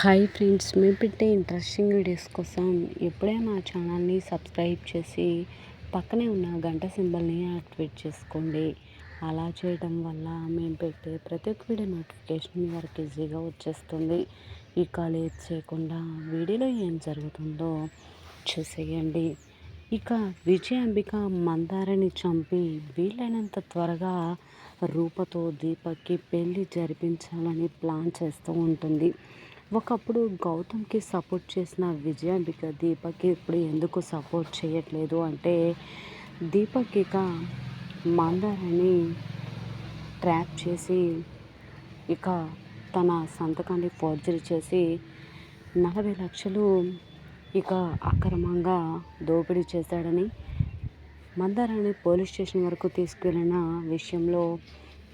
Hi friends మేము పెట్టే interesting videos కోసం ఎప్పుడే మా ఛానల్ని సబ్స్క్రైబ్ చేసి పక్కనే ఉన్న గంట సింబల్ని యాక్టివేట్ చేసుకోండి. అలా చేయడం వల్ల మేము పెట్టే ప్రతి ఒక్క వీడియో నోటిఫికేషన్ మీ వరకు ఈజీగా వచ్చేస్తుంది. ఇక లేట్ చేయకుండా వీడియోలో ఏం జరుగుతుందో చూసేయండి. ఇక విజయాంబిక మందారని చంపి వీలైనంత త్వరగా రూపతో దీపక్కి పెళ్ళి జరిపించాలని ప్లాన్ చేస్తూ ఉంటుంది. ఒకప్పుడు గౌతమ్కి సపోర్ట్ చేసిన విజయాంబిక దీపక్కి ఇప్పుడు ఎందుకు సపోర్ట్ చేయట్లేదు అంటే దీపక్ ఇక మందారని ట్రాప్ చేసి ఇక తన సంతకాన్ని ఫోర్జరీ చేసి నలభై లక్షలు ఇక అక్రమంగా దోపిడీ చేశాడని మందారాన్ని పోలీస్ స్టేషన్ వరకు తీసుకెళ్ళిన విషయంలో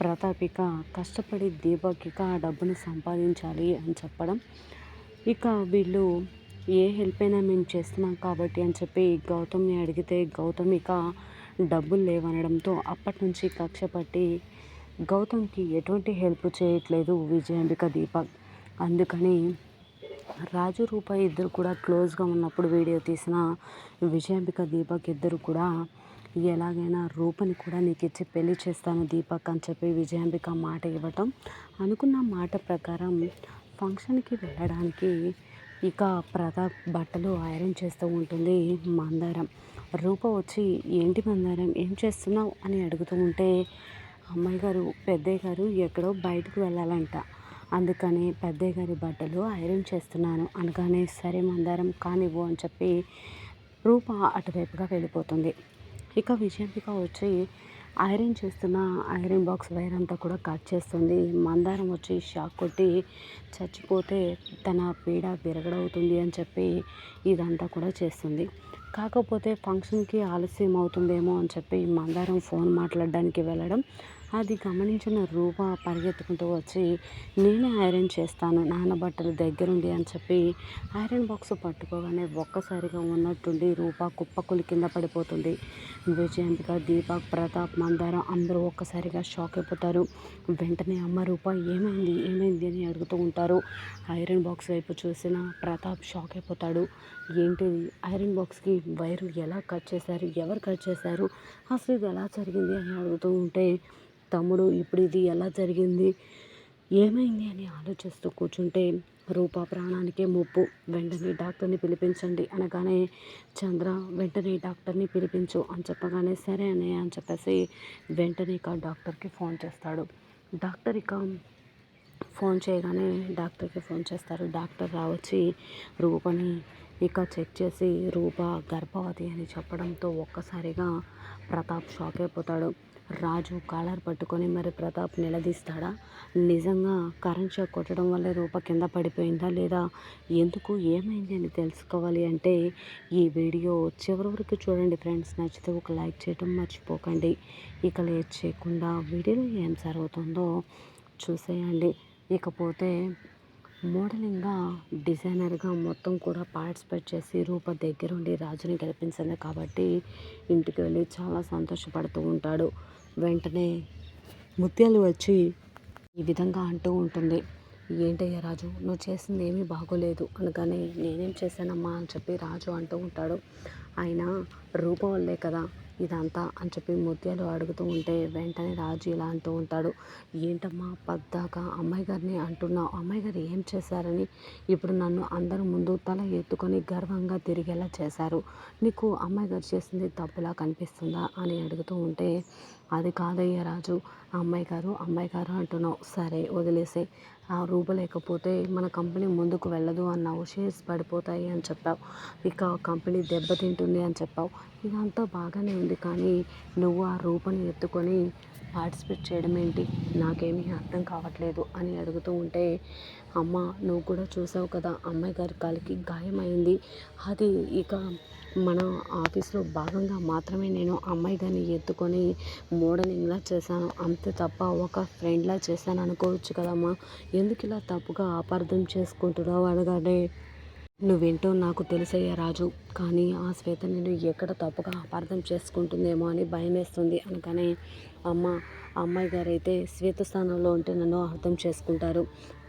ప్రతాపిక కష్టపడి దీపకిక ఆ డబ్బుని సంపాదించాలి అని చెప్పడం. ఇక వీళ్ళు ఏ హెల్ప్ అయినా మేము చేస్తున్నాం కాబట్టి అని చెప్పి గౌతమ్ని అడిగితే గౌతమ్ ఇక డబ్బులు లేవనడంతో అప్పటి నుంచి కక్ష పట్టి గౌతమ్కి ఎటువంటి హెల్ప్ చేయట్లేదు విజయాంబిక దీపక్. అందుకని రాజు రూప ఇద్దరు కూడా క్లోజ్గా ఉన్నప్పుడు వీడియో తీసిన విజయాంబిక దీపక్ ఇద్దరు కూడా ఎలాగైనా రూపని కూడా నీకు ఇచ్చి పెళ్ళి చేస్తాను దీపక్ అని చెప్పి విజయాంబిక మాట ఇవ్వటం. అనుకున్న మాట ప్రకారం ఫంక్షన్కి వెళ్ళడానికి ఇక ప్రతాప్ బట్టలు ఐరన్ చేస్తూ ఉంటుంది మందారం. రూప వచ్చి ఏంటి మందారం? ఏం చేస్తున్నావు? అని అడుగుతూ ఉంటే అమ్మాయి గారు పెద్దయ్య గారు ఎక్కడో బయటకు వెళ్ళాలంట. అందుకని పెద్దయ్య గారి బట్టలు ఐరన్ చేస్తున్నాను. అనగానే సరే మందారం కానివ్వు అని చెప్పి రూప అటువైపుగా వెళ్ళిపోతుంది. ఇక విజయంతిక వచ్చి ఐరన్ చేస్తున్న ఐరన్ బాక్స్ వైర్ అంతా కూడా కట్ చేస్తుంది. మందారం వచ్చి షాక్ కొట్టి చచ్చిపోతే తన పీడ విరగడవుతుంది అని చెప్పి ఇదంతా కూడా చేస్తుంది. కాకపోతే ఫంక్షన్కి ఆలస్యం అవుతుందేమో అని చెప్పి మందారం ఫోన్ మాట్లాడడానికి వెళ్ళడం అది గమనించిన రూప పరిగెత్తుకుంటూ వచ్చి నేనే ఐరన్ చేస్తాను నాన్న బట్టలు దగ్గరుండి అని చెప్పి ఐరన్ బాక్స్ పట్టుకోగానే ఒక్కసారిగా ఉన్నట్టుండి రూప కుప్పకులి కింద పడిపోతుంది. విజయంతిక దీపక్ ప్రతాప్ మందారం అందరూ ఒక్కసారిగా షాక్ అయిపోతారు. వెంటనే అమ్మ రూప ఏమైంది? ఏమైంది? అని అడుగుతూ ఉంటారు. ఐరన్ బాక్స్ వైపు చూసిన ప్రతాప్ షాక్ అయిపోతాడు. ఏంటిది ఐరన్ బాక్స్కి వైర్ ఎలా కట్ చేశారు? ఎవరు కట్ చేశారు? అసలు ఇది ఎలా జరిగింది? అని అడుగుతూ ఉంటే తమ్ముడు ఇప్పుడు ఇది ఎలా జరిగింది? ఏమైంది అని ఆలోచిస్తూ కూర్చుంటే రూప ప్రాణానికే ముప్పు. వెంటనే డాక్టర్ని పిలిపించండి అనగానే చంద్ర వెంటనే డాక్టర్ని పిలిపించు అని చెప్పగానే సరే అనే అని చెప్పేసి వెంటనే ఇక డాక్టర్కి ఫోన్ చేస్తాడు. డాక్టర్ ఇక ఫోన్ చేయగానే డాక్టర్కి ఫోన్ చేస్తారు. డాక్టర్ రావచ్చి రూపని ఇక చెక్ చేసి రూప గర్భవతి అని చెప్పడంతో ఒక్కసారిగా ప్రతాప్ షాక్ అయిపోతాడు. రాజు కాలర్ పట్టుకొని మరి ప్రతాప్ నిలదీస్తాడా? నిజంగా కరెంట్ షాక్ కొట్టడం వల్ల రూప కింద పడిపోయిందా లేదా? ఎందుకు ఏమైంది అని తెలుసుకోవాలి అంటే ఈ వీడియో చివరి వరకు చూడండి ఫ్రెండ్స్. నచ్చితే ఒక లైక్ చేయడం మర్చిపోకండి. ఇక లేట్ చేయకుండా వీడియోలో ఏం జరుగుతుందో చూసేయండి. ఇకపోతే మోడలింగ్గా డిజైనర్గా మొత్తం కూడా పార్టిసిపేట్ చేసి రూప దగ్గరుండి రాజుని గెలిపించింది కాబట్టి ఇంటికి వెళ్ళి చాలా సంతోషపడుతూ ఉంటాడు. వెంటనే ముత్యాలు వచ్చి ఈ విధంగా అంటూ ఉంటుంది. ఏంటయ్యా రాజు నువ్వు చేసింది ఏమీ బాగోలేదు. అనగానే నేనేం చేశానమ్మా అని చెప్పి రాజు అంటూ ఉంటాడు. ఆయన రూప వల్లే కదా ఇదంతా అని చెప్పి ముత్యాలు అడుగుతూ ఉంటే వెంటనే రాజు ఇలా అంటూ ఉంటాడు. ఏంటమ్మా పద్దాక అమ్మాయి గారిని అంటున్నావు? అమ్మాయి గారు ఏం చేశారని? ఇప్పుడు నన్ను అందరి ముందు తల ఎత్తుకొని గర్వంగా తిరిగేలా చేశారు. నీకు అమ్మాయి గారు చేసింది తప్పులా కనిపిస్తుందా? అని అడుగుతూ ఉంటే అది కాదయ్య రాజు. అమ్మాయి గారు అమ్మాయి గారు అంటున్నావు. సరే వదిలేసే ఆ రూపు లేకపోతే మన కంపెనీ ముందుకు వెళ్ళదు అన్నావు. షేర్స్ పడిపోతాయి అని చెప్పావు. ఇక కంపెనీ దెబ్బతింటుంది అని చెప్పావు. ఇదంతా బాగానే ఉంది. కానీ నువ్వు ఆ రూపని ఎత్తుకొని పార్టిసిపేట్ చేయడం ఏంటి? నాకేమీ అర్థం కావట్లేదు అని అడుగుతూ ఉంటే అమ్మ నువ్వు కూడా చూసావు కదా అమ్మాయి గారి కాలికి గాయమైంది. అది ఇక మన ఆఫీస్లో భాగంగా మాత్రమే నేను అమ్మాయి గారిని ఎత్తుకొని మోడలింగ్లా చేశాను. అంతే తప్ప ఒక ఫ్రెండ్లా చేశాను అనుకోవచ్చు కదమ్మా. ఎందుకు ఇలా తప్పుగా అపార్థం చేసుకుంటున్నావు అనగానే నువ్వేంటో నాకు తెలుసయ్యా రాజు. కానీ ఆ శ్వేత నేను ఎక్కడ తప్పుగా అపార్థం చేసుకుంటుందేమో అని భయం వేస్తుంది అనగానే అమ్మ అమ్మాయి గారైతే శ్వేత స్థానంలో ఉంటే నన్ను అర్థం చేసుకుంటారు.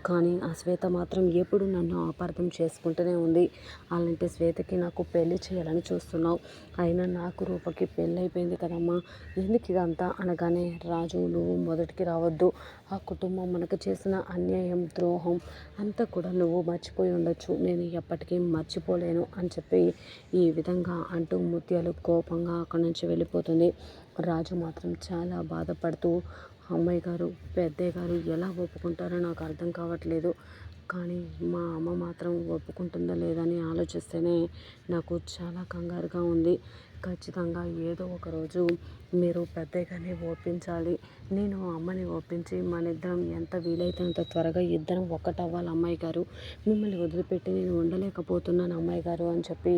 కానీ ఆ శ్వేత మాత్రం ఎప్పుడు నన్ను అపార్థం చేసుకుంటూనే ఉంది. అలాంటి శ్వేతకి నాకు పెళ్ళి చేయాలని చూస్తున్నావు. అయినా నాకు రూపకి పెళ్ళి అయిపోయింది కదమ్మా. ఎందుకు ఇదంతా అనగానే రాజు నువ్వు మొదటికి రావద్దు. ఆ కుటుంబం మనకు చేసిన అన్యాయం ద్రోహం అంతా కూడా నువ్వు మర్చిపోయి ఉండొచ్చు. నేను ఎప్పటికీ మర్చిపోలేను అని చెప్పి ఈ విధంగా అంటూ ముత్యాలు కోపంగా అక్కడి నుంచి వెళ్ళిపోతుంది. రాజు మాత్రం చాలా బాధపడుతూ అమ్మాయి గారు పెద్దయ్య గారు ఎలా ఒప్పుకుంటారో నాకు అర్థం కావట్లేదు. కానీ మా అమ్మ మాత్రం ఒప్పుకుంటుందా లేదని ఆలోచిస్తేనే నాకు చాలా కంగారుగా ఉంది. ఖచ్చితంగా ఏదో ఒక రోజు మీరు పెద్దగానే ఒప్పించాలి. నేను అమ్మని ఒప్పించి మన ఇద్దరం ఎంత వీలైతే అంత త్వరగా ఇద్దరం ఒక్కటవ్వాలి అమ్మాయి గారు. మిమ్మల్ని వదిలిపెట్టి నేను ఉండలేకపోతున్నాను అమ్మాయి గారు అని చెప్పి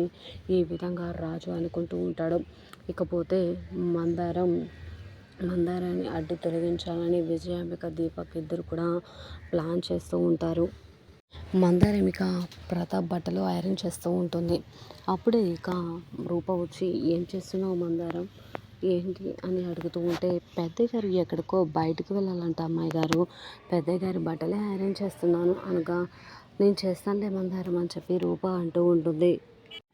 ఈ విధంగా రాజు అనుకుంటూ ఉంటాడు. ఇకపోతే మందారం మందారాన్ని అడ్డు తొలగించాలని విజయాంబిక దీపక్ ఇద్దరు కూడా ప్లాన్ చేస్తూ ఉంటారు. మందారమిక ప్రతాప్ బట్టలు ఐరన్ చేస్తూ ఉంటుంది. అప్పుడే ఇక రూప వచ్చి ఏం చేస్తున్నావు మందారం? ఏంటి? అని అడుగుతూ ఉంటే పెద్దయ్య గారు ఎక్కడికో బయటకు వెళ్ళాలంట అమ్మాయి గారు. పెద్దయ్య గారి బట్టలే ఐరన్ చేస్తున్నాను అనగా నేను చేస్తానులే మందారం అని చెప్పి రూప అంటూ ఉంటుంది.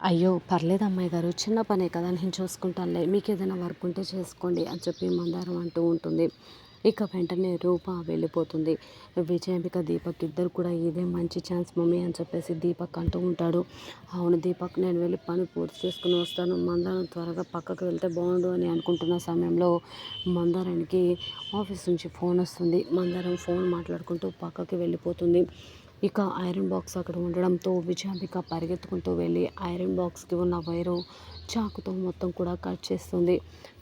అయ్యో పర్లేదు అమ్మాయి గారు చిన్న పనే కదా నేను చూసుకుంటానులే మీకు ఏదైనా వర్క్ ఉంటే చేసుకోండి అని చెప్పి మందారం అంటూ ఉంటుంది. ఇక వెంటనే రూప వెళ్ళిపోతుంది. విజయాంబిక దీపక్ ఇద్దరు కూడా ఇదే మంచి ఛాన్స్ మమ్మీ అని చెప్పేసి దీపక్ అంటూ ఉంటాడు. అవును దీపక్ నేను వెళ్ళి పని పూర్తి చేసుకుని వస్తాను. మందారం త్వరగా పక్కకు వెళ్తే బాగుండు అని అనుకుంటున్న సమయంలో మందారానికి ఆఫీస్ నుంచి ఫోన్ వస్తుంది. మందారం ఫోన్ మాట్లాడుకుంటూ పక్కకి వెళ్ళిపోతుంది. ఇక ఐరన్ బాక్స్ అక్కడ ఉండడంతో విజయాంబిక పరిగెత్తుకుంటూ వెళ్ళి ఐరన్ బాక్స్కి ఉన్న వైరు చాకుతో మొత్తం కూడా కట్ చేస్తుంది.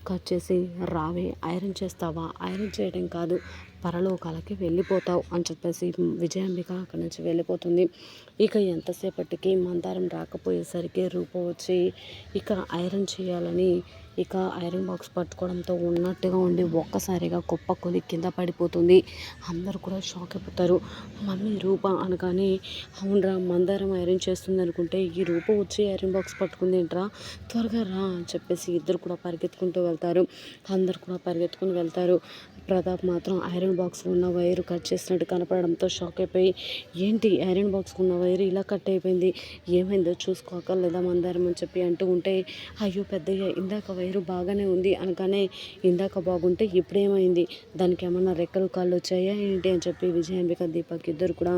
కట్ చేసి రావే ఐరన్ చేస్తావా? ఐరన్ చేయడం కాదు పరలోకాలకి వెళ్ళిపోతావు అని చెప్పేసి విజయాంబిక అక్కడి నుంచి వెళ్ళిపోతుంది. ఇక ఎంతసేపటికి మందారం రాకపోయేసరికి రూప వచ్చి ఇక ఐరన్ చేయాలని ఇక ఐరన్ బాక్స్ పట్టుకోవడంతో ఉన్నట్టుగా ఉండి ఒక్కసారిగా కుప్ప కొలి కింద పడిపోతుంది. అందరూ కూడా షాక్ అయిపోతారు. మమ్మీ రూప అనగానే అవునరా మందారం ఐరన్ చేస్తుంది అనుకుంటే ఈ రూప వచ్చి ఐరన్ బాక్స్ పట్టుకుంది ఏంట్రా? త్వరగా రా అని చెప్పేసి ఇద్దరు కూడా పరిగెత్తుకుంటూ వెళ్తారు. అందరు కూడా పరిగెత్తుకుని వెళ్తారు. ప్రతాప్ మాత్రం ఐరన్ బాక్స్ ఉన్న వైరు కట్ చేసినట్టు కనపడడంతో షాక్ అయిపోయి ఏంటి ఐరన్ బాక్స్ ఉన్న వైరు ఇలా కట్ అయిపోయింది? ఏమైందో చూసుకోక లేదా మందారం అని చెప్పి అంటూ ఉంటే అయ్యో పెద్దయ్య ఇందాక వైరు బాగానే ఉంది అనగానే ఇందాక బాగుంటే ఇప్పుడేమైంది? దానికి ఏమన్నా రెక్కలు కాళ్ళు వచ్చాయా ఏంటి అని చెప్పి విజయాంబిక దీపక్ ఇద్దరు కూడా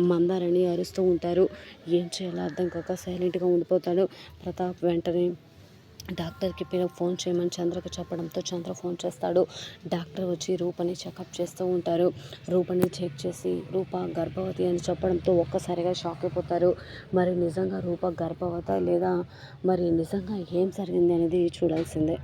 మందారని అరుస్తూ ఉంటారు. ఏం చేయాలో అర్థం కాక సైలెంట్గా ఉండిపోతాడు. ప్రతాప్ వెంటనే డాక్టర్కి ఫోన్ చేయమని చంద్రకు చెప్పడంతో చంద్ర ఫోన్ చేస్తాడు. డాక్టర్ వచ్చి రూపని చెకప్ చేస్తూ ఉంటారు. రూపని చెక్ చేసి రూప గర్భవతి అని చెప్పడంతో ఒక్కసారిగా షాక్ అయిపోతారు. మరి నిజంగా రూప గర్భవత లేదా? మరి నిజంగా ఏం జరిగింది అనేది చూడాల్సిందే.